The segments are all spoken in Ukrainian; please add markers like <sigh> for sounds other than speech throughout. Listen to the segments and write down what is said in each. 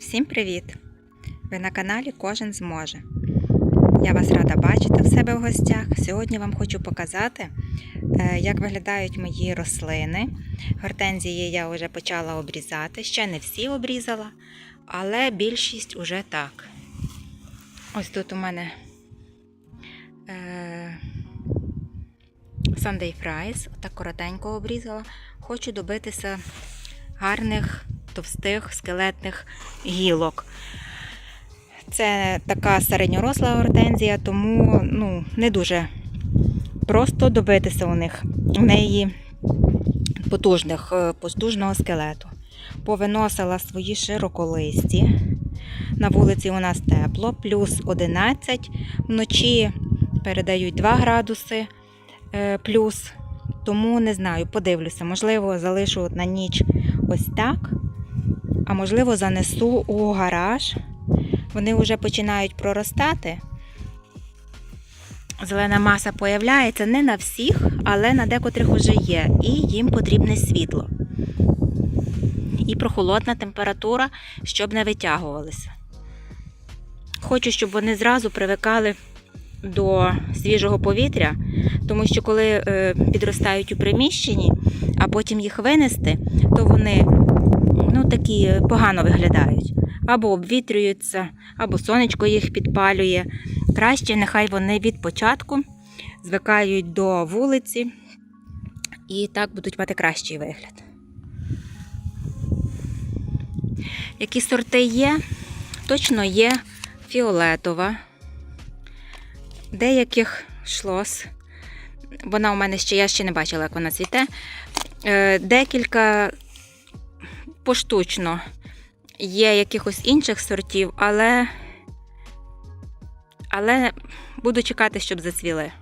Всім привіт! Ви на каналі Кожен зможе. Я вас рада бачити в себе в гостях. Сьогодні вам хочу показати, е, як виглядають мої рослини. Гортензії я вже почала обрізати. Ще не всі обрізала, але більшість уже так. Ось тут у мене е, Sunday Fries, так коротенько обрізала. Хочу добитися гарних, товстих, скелетних гілок. Це така середньоросла гортензія, тому ну, не дуже просто добитися у них в неї потужних, е, потужного скелету. Повиносила свої широколисті. На вулиці у нас тепло, плюс 11. Вночі передають 2 градуси е, плюс. Тому не знаю, подивлюся. Можливо, залишу на ніч ось так. А можливо, занесу у гараж. Вони вже починають проростати. Зелена маса появляється не на всіх, але на декотрих вже є. І їм потрібне світло. І прохолодна температура, щоб не витягувалися. Хочу, щоб вони зразу привикали до свіжого повітря, тому що коли е, підростають у приміщенні, а потім їх винести, то вони ну, такі погано виглядають. Або обвітрюються, або сонечко їх підпалює. Краще нехай вони від початку звикають до вулиці і так будуть мати кращий вигляд. Які сорти є? Точно є фіолетова, деяких шлос. Вона у мене ще, я ще не бачила, як вона цвіте. Е, Декілька поштучно є якихось інших сортів, але, але буду чекати, щоб зацвіли.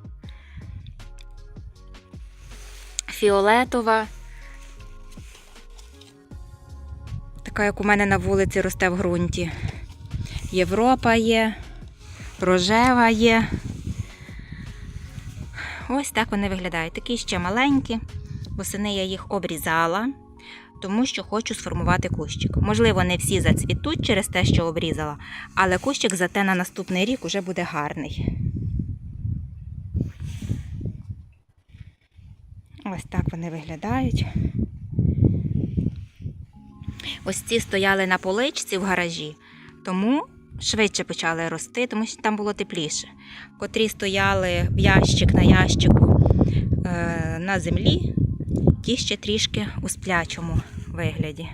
Фіолетова. Така, як у мене на вулиці росте в ґрунті. Європа є, рожева є. Ось так вони виглядають. Такі ще маленькі. Восени я їх обрізала, тому що хочу сформувати кущик. Можливо, не всі зацвітуть через те, що обрізала, але кущик зате на наступний рік уже буде гарний. Ось так вони виглядають. Ось ці стояли на поличці в гаражі, тому швидше почали рости, тому що там було тепліше. Котрі стояли в ящик на ящику е, на землі, ті ще трішки у сплячому вигляді.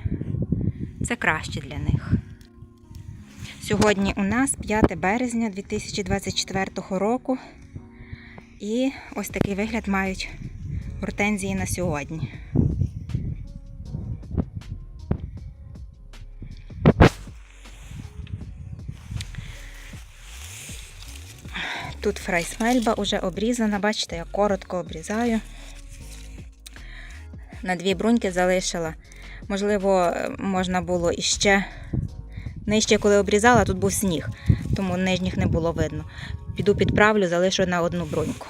Це краще для них. Сьогодні у нас 5 березня 2024 року. І ось такий вигляд мають гортензії на сьогодні. Тут фрайсмельба вже обрізана, бачите, я коротко обрізаю. На дві бруньки залишила. Можливо, можна було іще. Нижче, коли обрізала, тут був сніг, тому нижніх не було видно. Піду підправлю, залишу на одну бруньку.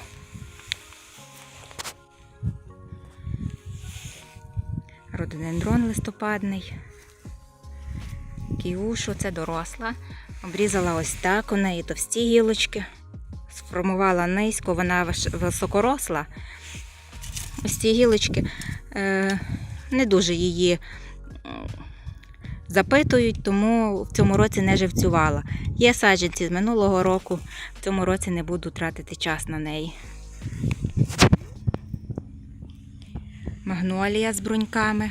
Рододендрон листопадний. Кіушу, це доросла. Обрізала ось так у неї товсті гілочки. Сформувала низько, вона високоросла. Ось ці гілочки е, не дуже її запитують, тому в цьому році не живцювала. Є саджанці з минулого року, в цьому році не буду тратити час на неї. Магнолія з бруньками.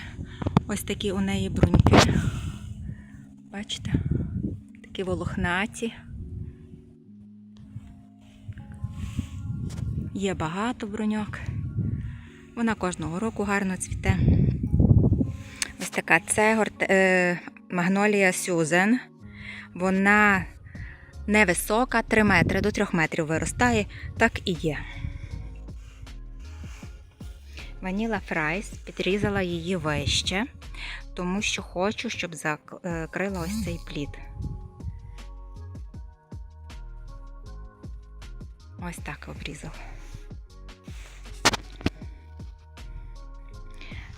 Ось такі у неї бруньки. Бачите? Такі волохнаті. Є багато бруньок. Вона кожного року гарно цвіте. Ось така це е, магнолія Сюзен. Вона невисока, 3 метри до 3 метрів виростає, так і є. Ваніла Фрайс підрізала її вище, тому що хочу, щоб закрила ось цей плід. Ось так обрізала.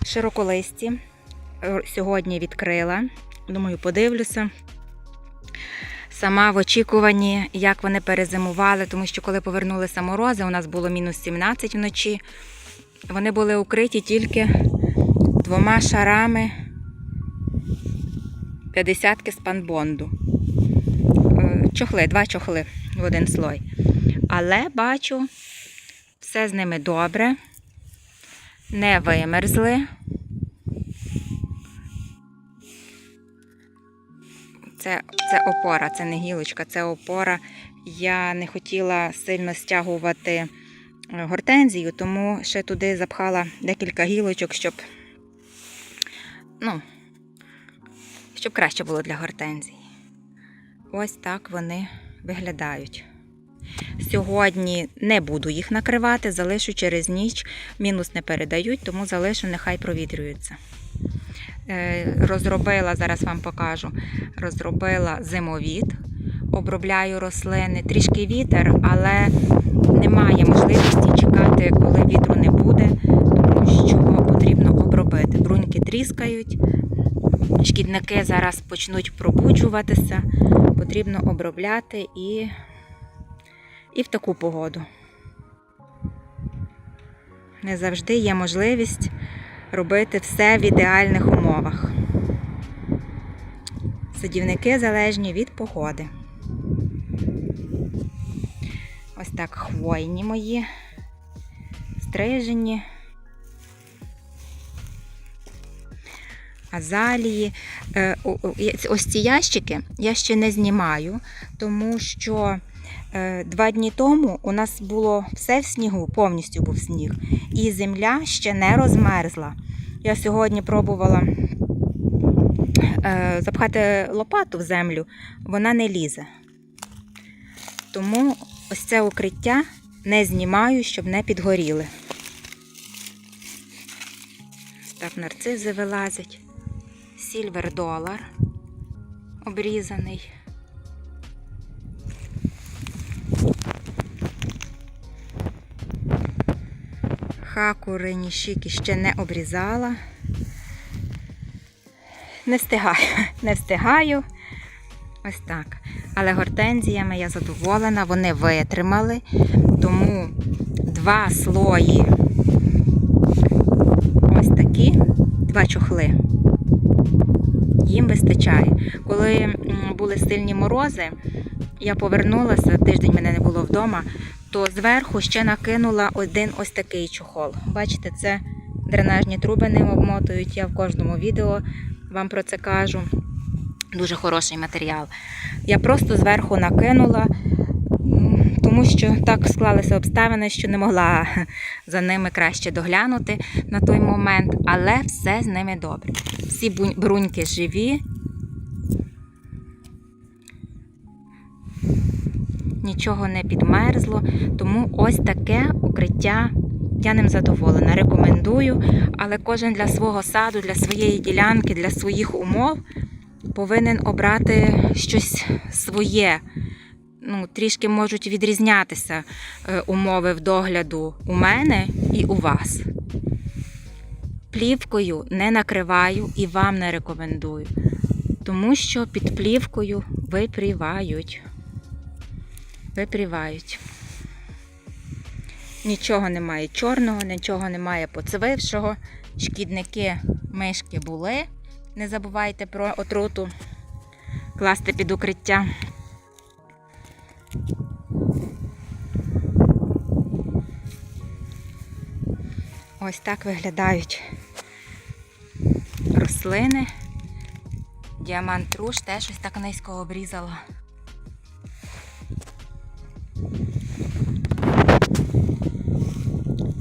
Широколисті. Е, Сьогодні відкрила. Думаю, подивлюся. сама в очікуванні, як вони перезимували, тому що коли повернулися морози, у нас було мінус 17 вночі. Вони були укриті тільки двома шарами 50-ки спанбонду. Е, Чохли, два чохли в один слой. Але бачу, все з ними добре, не вимерзли. Це, це опора, це не гілочка, це опора. Я не хотіла сильно стягувати е, гортензію, тому ще туди запхала декілька гілочок, щоб, ну, щоб краще було для гортензії. Ось так вони виглядають. Сьогодні не буду їх накривати, залишу через ніч. Мінус не передають, тому залишу, нехай провітрюються. Е, Розробила, зараз вам покажу, розробила зимовід, обробляю рослини, трішки вітер, але немає можливості чекати, коли вітру не буде, тому що потрібно обробити. Бруньки тріскають, шкідники зараз почнуть пробуджуватися, потрібно обробляти і, і в таку погоду. Не завжди є можливість робити все в ідеальних умовах. Садівники залежні від погоди. Ось так хвойні мої, стрижені. Азалії. Е, Ось ці ящики я ще не знімаю, тому що два дні тому у нас було все в снігу, повністю був сніг, і земля ще не розмерзла. Я сьогодні пробувала е, запхати лопату в землю, вона не лізе. Тому ось це укриття не знімаю, щоб не підгоріли. Так нарцизи вилазять. Сільвер долар обрізаний. Хаку ренішіки ще не обрізала. Не встигаю, <laughs> не встигаю. Ось так. Але гортензіями я задоволена, вони витримали, тому два слої. Ось такі, два чохли. Їм вистачає. Коли були сильні морози, я повернулася, тиждень мене не було вдома, то зверху ще накинула один ось такий чохол. Бачите, це дренажні труби ним обмотують. Я в кожному відео вам про це кажу. Дуже хороший матеріал. Я просто зверху накинула, тому що так склалися обставини, що не могла <laughs> за ними краще доглянути на той момент, але все з ними добре. Всі бруньки живі. Нічого не підмерзло, тому ось таке укриття. Я ним задоволена. Рекомендую, але кожен для свого саду, для своєї ділянки, для своїх умов повинен обрати щось своє. Ну, трішки можуть відрізнятися е, умови в догляду у мене і у вас. Плівкою не накриваю і вам не рекомендую, тому що під плівкою випрівають. Випрівають. Нічого немає чорного, нічого немає поцвившого. Шкідники, мишки були. Не забувайте про отруту класти під укриття. Ось так виглядають рослини. Діамант руш теж ось так низько обрізала.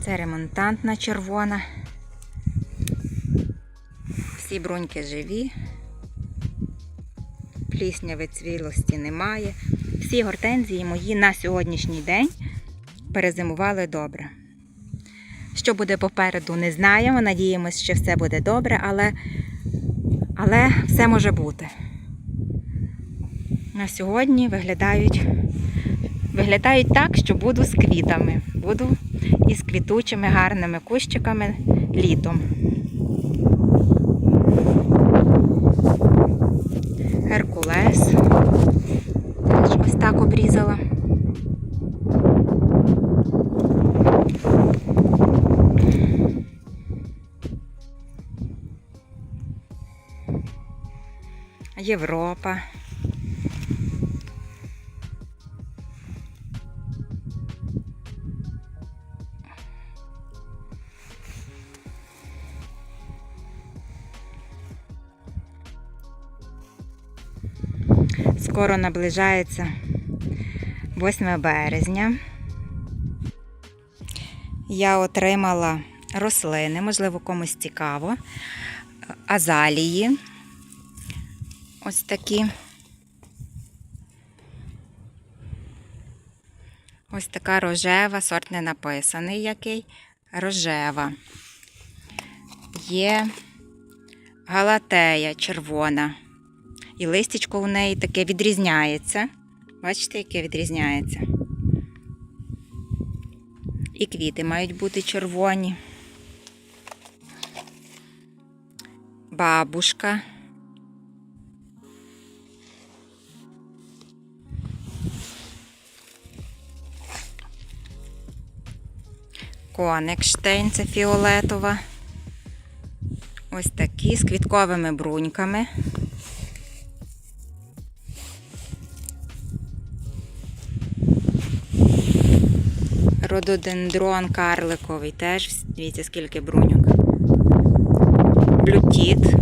Це ремонтантна червона. Всі бруньки живі. Плісняви цвілості немає. Всі гортензії мої на сьогоднішній день перезимували добре. Що буде попереду, не знаємо. Надіємось, що все буде добре, але, але все може бути. На сьогодні виглядають, виглядають так, що буду з квітами. Буду із квітучими гарними кущиками літом. Геркулес. Ось так обрізала. Європа. Скоро наближається 8 березня. Я отримала рослини, можливо, комусь цікаво. Азалії. Ось такі. Ось така рожева, сорт не написаний який. Рожева. Є галатея червона. І листячко у неї таке відрізняється. Бачите, яке відрізняється. І квіти мають бути червоні. Бабушка. Коникштейн це фіолетова. Ось такі з квітковими бруньками. Рододендрон карликовий теж. Дивіться, скільки бруньок. Блютіт.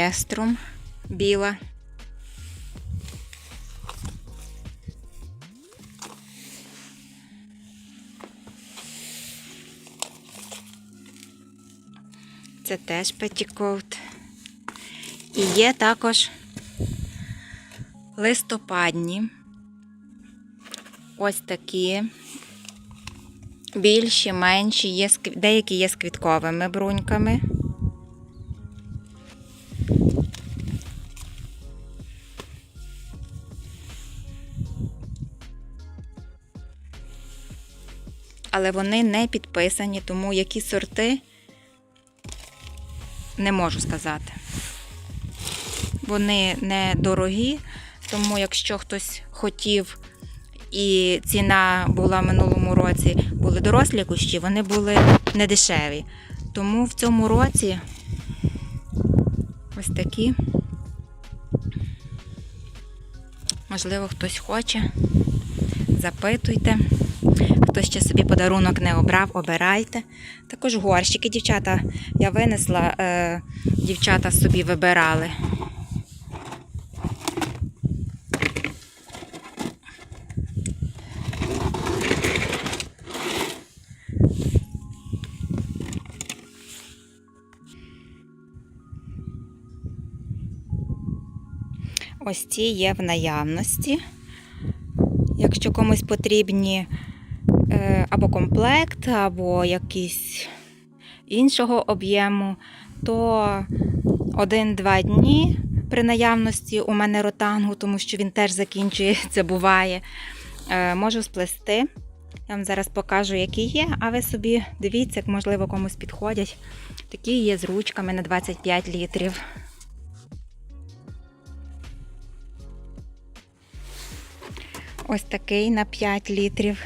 Шнеєструм біла. Це теж петікоут. І є також листопадні. Ось такі. Більші, менші, є, деякі є з квітковими бруньками. Але вони не підписані, тому які сорти не можу сказати. Вони не дорогі, тому якщо хтось хотів і ціна була в минулому році, були дорослі кущі, вони були не дешеві. Тому в цьому році ось такі. Можливо, хтось хоче. Запитуйте. Хто ще собі подарунок не обрав, обирайте. Також горщики, дівчата. Я винесла, е, дівчата собі вибирали. Ось ці є в наявності. Якщо комусь потрібні або комплект, або якийсь іншого об'єму, то один-два дні при наявності у мене ротангу, тому що він теж закінчується, <laughs> буває. Е, Можу сплести. Я вам зараз покажу, які є, а ви собі дивіться, як можливо комусь підходять. Такі є з ручками на 25 літрів. Ось такий на 5 літрів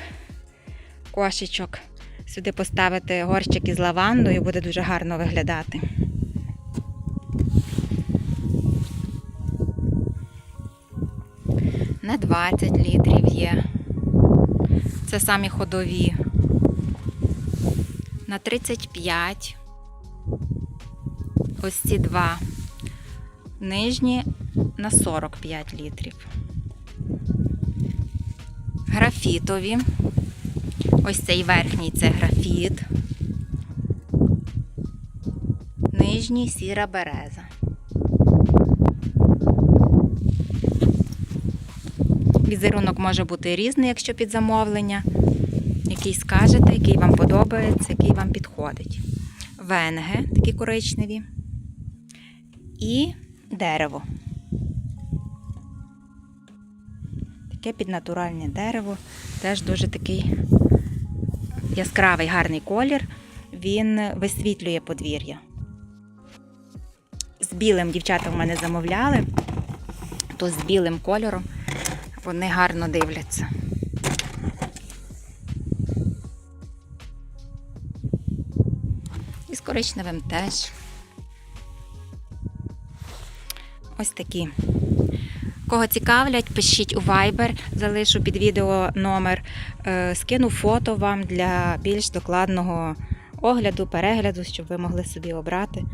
кошечок. Сюди поставити горщик із лавандою, буде дуже гарно виглядати. На 20 літрів є. Це самі ходові. На 35. Ось ці два. Нижні на 45 літрів. Графітові. Ось цей верхній це графіт. Нижній сіра береза. Візерунок може бути різний, якщо під замовлення. Який скажете, який вам подобається, який вам підходить. Венги такі коричневі. І дерево. Таке піднатуральне дерево. Теж дуже такий яскравий гарний колір. Він висвітлює подвір'я. З білим дівчата в мене замовляли, то з білим кольором вони гарно дивляться. І з коричневим теж. Ось такі. Кого цікавлять, пишіть у Viber, залишу під відео номер, Е, скину фото вам для більш докладного огляду, перегляду, щоб ви могли собі обрати.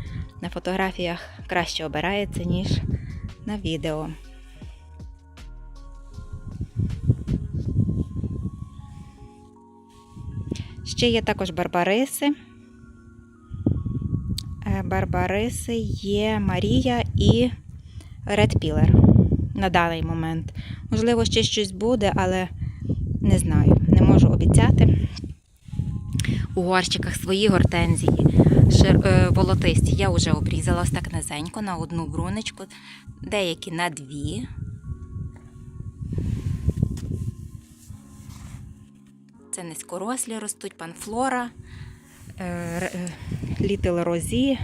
На фотографіях краще обирається, ніж на відео. Ще є також барбариси. Е, Барбариси є Марія і Pillar на даний момент. Можливо, ще щось буде, але не знаю, не можу обіцяти. У горщиках свої гортензії е, волотисті. Я вже обрізала ось так низенько на одну брунечку, деякі на дві. Це низькорослі ростуть, панфлора, літл розі.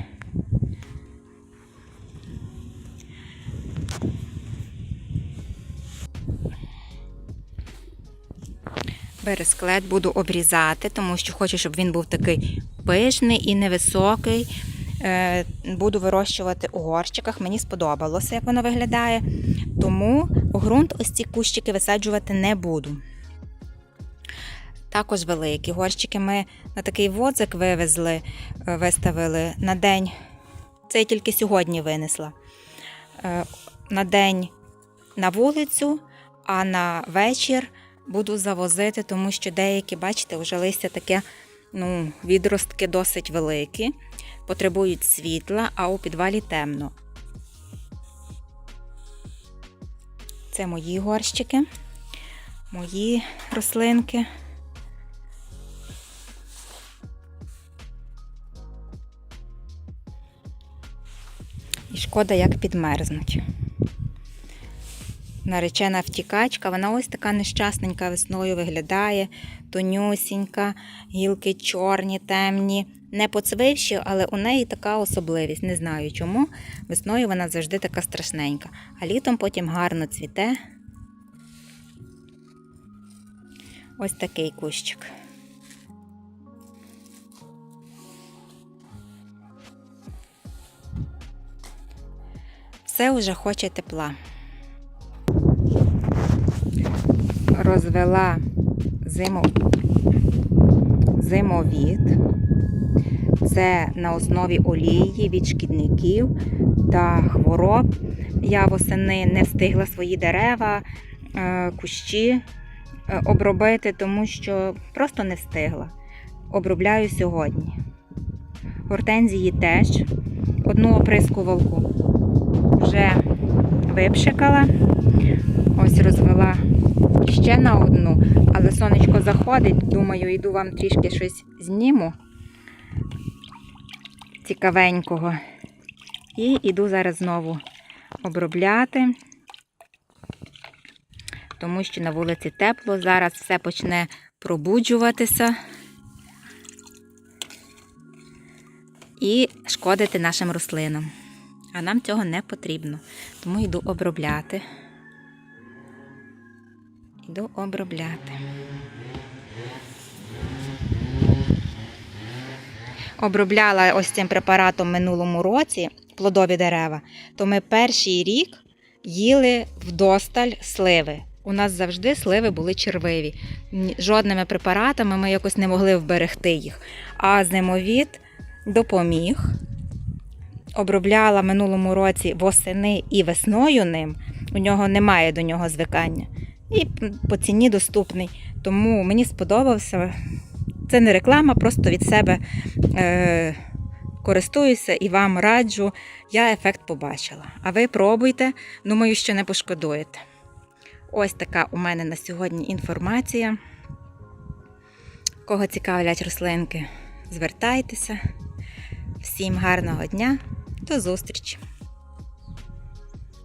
Бересклет буду обрізати, тому що хочу, щоб він був такий пишний і невисокий. Е, Буду вирощувати у горщиках. Мені сподобалося, як воно виглядає. Тому у ґрунт ось ці кущики висаджувати не буду. Також великі горщики ми на такий водзик вивезли, е, виставили на день. Це я тільки сьогодні винесла. Е, На день на вулицю, а на вечір буду завозити, тому що деякі, бачите, вже листя таке, ну, відростки досить великі, потребують світла, а у підвалі темно. Це мої горщики, мої рослинки. І шкода, як підмерзнуть. Наречена втікачка, вона ось така нещасненька весною виглядає, тонюсінька, гілки чорні, темні, не поцвивші, але у неї така особливість. Не знаю чому. Весною вона завжди така страшненька, а літом потім гарно цвіте. Ось такий кущик. Все вже хоче тепла. Розвела зимо... зимовід. Це на основі олії від шкідників та хвороб. Я восени не встигла свої дерева, е, кущі е, обробити, тому що просто не встигла. Обробляю сьогодні. Гортензії теж. Одну оприскувалку вже випшикала. Ось розвела ще на одну, але сонечко заходить. Думаю, йду вам трішки щось зніму цікавенького. І йду зараз знову обробляти, тому що на вулиці тепло. Зараз все почне пробуджуватися і шкодити нашим рослинам. А нам цього не потрібно. Тому йду обробляти. Йду обробляти. Обробляла ось цим препаратом минулому році плодові дерева, то ми перший рік їли вдосталь сливи. У нас завжди сливи були червиві. Жодними препаратами ми якось не могли вберегти їх. А зимовід допоміг. Обробляла минулому році восени і весною ним. У нього немає до нього звикання. І по ціні доступний. Тому мені сподобався. Це не реклама, просто від себе е, користуюся і вам раджу. Я ефект побачила. А ви пробуйте, думаю, що не пошкодуєте. Ось така у мене на сьогодні інформація. Кого цікавлять рослинки, звертайтеся. Всім гарного дня, до зустрічі!